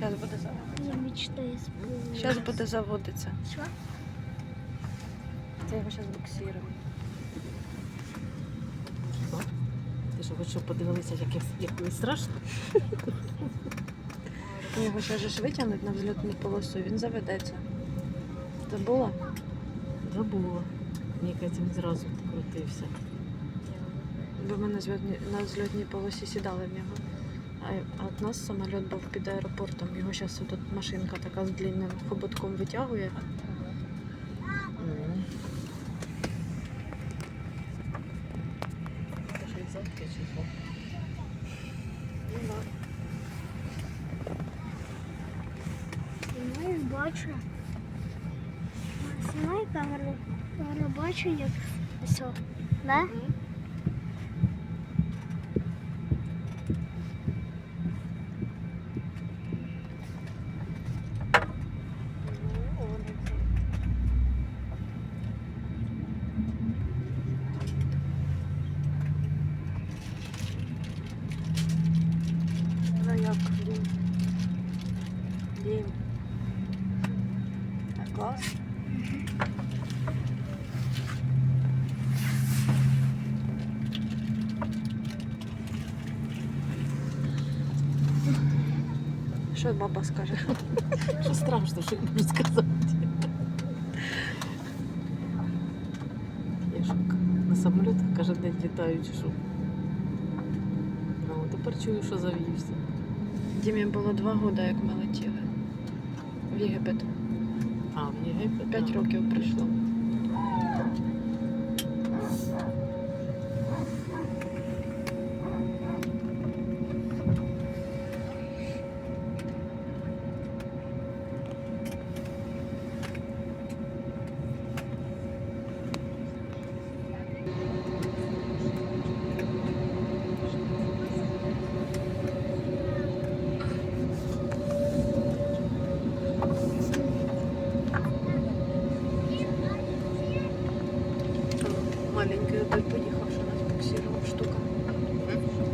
Зараз буде заводитися. Я мечтаю спать. Зараз буде заводитися. Що? Це його зараз буксирує. Ти що, хоч щоб подивилися, як, я- як мені страшно? Його зараз ж витягнуть на взльотну полосу, він заведеться. Забула? Забула. Мені кажеться, він зразу крутився. Бо ми на, зльотні, на взльотній полосі сідали в нього. А, от нас самоліт був під аеропортом. Його зараз тут машинка така з длинним хоботком витягує. Знімаєш, бачу. Камеру. Камеру бачу, як все. Да? Що баба скаже? Що страшно, що я можу сказати. Я шок. На самолітах кожен день літаю чи що. Ну, тепер чую, що завівся. Дімі було два роки, як ми летіли. В Єгипет. А, в Єгипет? П'ять років пройшло. Маленький той поїхав, що нас буксирував штука.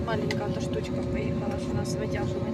Маленька та штучка поїхала, що нас витягувала.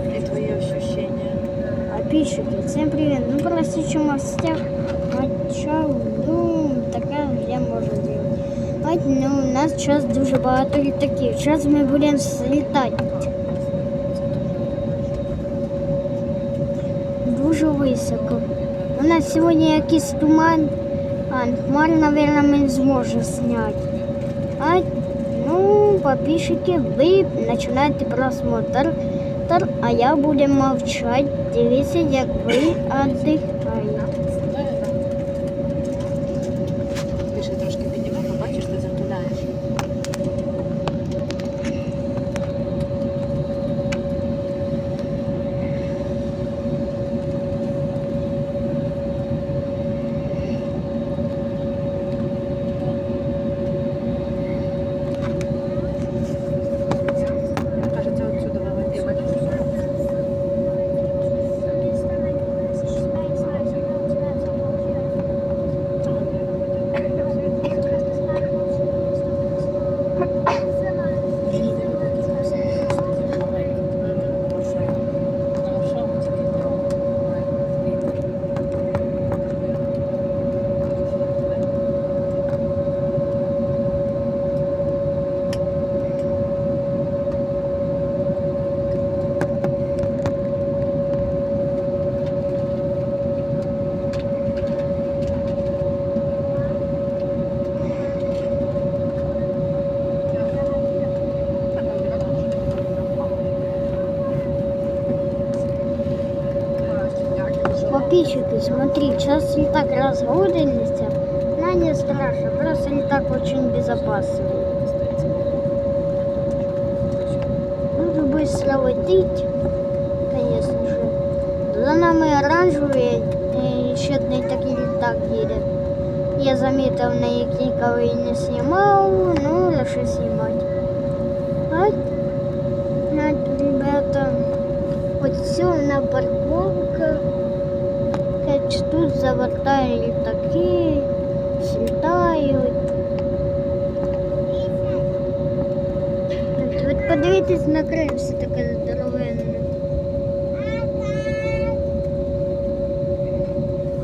твої Подписчики. ощущ- І твої ощущення. Подписчики, всем привет. Ну, простите, в мастях начал, ну, таке я можу делать. От, ну, у нас зараз дуже багато літаків. Зараз ми будемо злітати. Дуже високо. У нас сьогодні якийсь туман. А, хмар, мабуть, ми не зможемо зняти. А, ну, подписчики, ви починаєте просмотр, Тар- а я буду мовчати. Дивіться, як ви віддихаєте. подписчики, смотри, сейчас летак разгонится. Но не страшно, просто летак очень безопасный. Буду быстро лететь, конечно же. За нами оранжевий і ще один такий літак їде. Я замітив, на який коли не знімав, ну, лише знімати. От, от, ребята, от все на парковках. Хоч тут завертають літаки, злітають. От, подивитись на Крим, все таке здоровенне.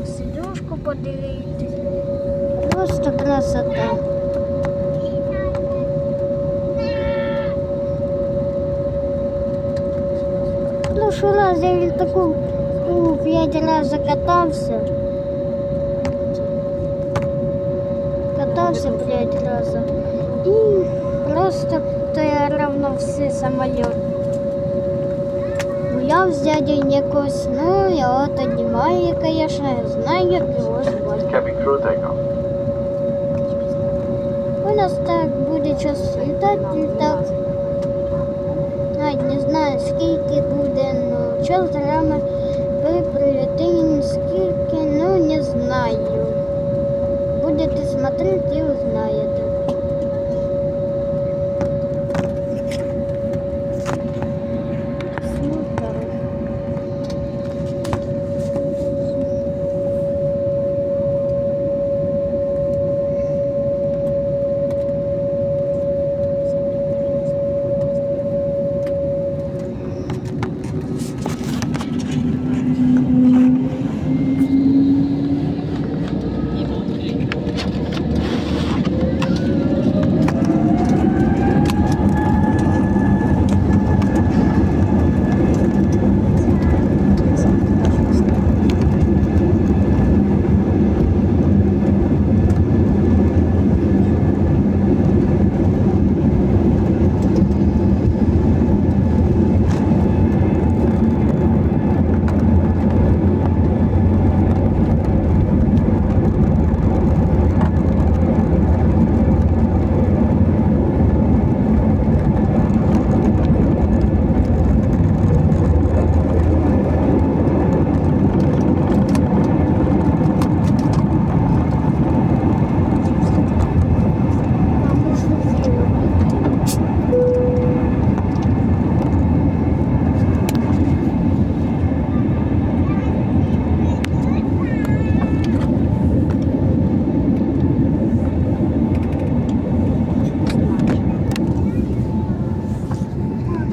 Сидушку подивитись. Просто красота. Ну, що раз я в таку ну, п'ять разів катався. Катався п'ять разів. І просто то я равно все самоліт. Гуляв з дядей якось, ну його то немає, звісно, я знаю, як його звати. Cabin crew takeoff. У нас так буде час літати, літак. Навіть не знаю скільки буде, ну час рами ви прилетим, скільки, ну не знаю. Будете смотреть і узнаєте.